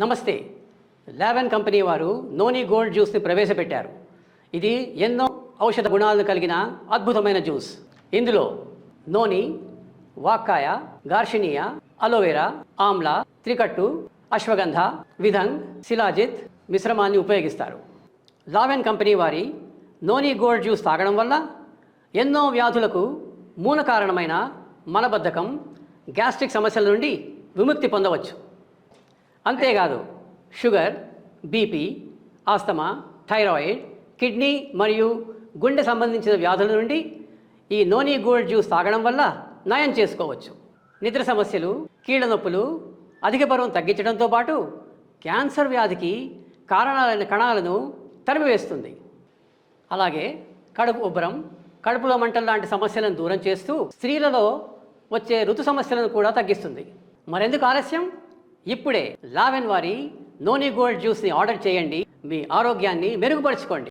నమస్తే. లావెన్ కంపెనీ వారు నోని గోల్డ్ జ్యూస్ని ప్రవేశపెట్టారు. ఇది ఎన్నో ఔషధ గుణాలను కలిగిన అద్భుతమైన జ్యూస్. ఇందులో noni వాక్కాయ garcinia aloe vera amla trikatu ashwagandha vidang shilajit మిశ్రమాన్ని ఉపయోగిస్తారు. లావెన్ కంపెనీ వారి నోని గోల్డ్ జ్యూస్ తాగడం వల్ల ఎన్నో వ్యాధులకు మూల కారణమైన మలబద్ధకం గ్యాస్ట్రిక్ సమస్యల నుండి విముక్తి పొందవచ్చు. అంతేకాదు sugar BP asthma thyroid kidney మరియు గుండె సంబంధించిన వ్యాధుల నుండి ఈ నోనీ గోల్డ్ జ్యూస్ తాగడం వల్ల నయం చేసుకోవచ్చు. నిద్ర సమస్యలు కీళ్ళ నొప్పులు అధిక బరువు తగ్గించడంతో పాటు క్యాన్సర్ వ్యాధికి కారణాలైన కణాలను తరిమివేస్తుంది. అలాగే కడుపు ఉబ్బరం కడుపులో మంటలు లాంటి సమస్యలను దూరం చేస్తూ స్త్రీలలో వచ్చే ఋతు సమస్యలను కూడా తగ్గిస్తుంది. మరెందుకు ఆలస్యం? ఇప్పుడే లావెన్ వారి నోని గోల్డ్ జ్యూస్ని ఆర్డర్ చేయండి. మీ ఆరోగ్యాన్ని మెరుగుపరుచుకోండి.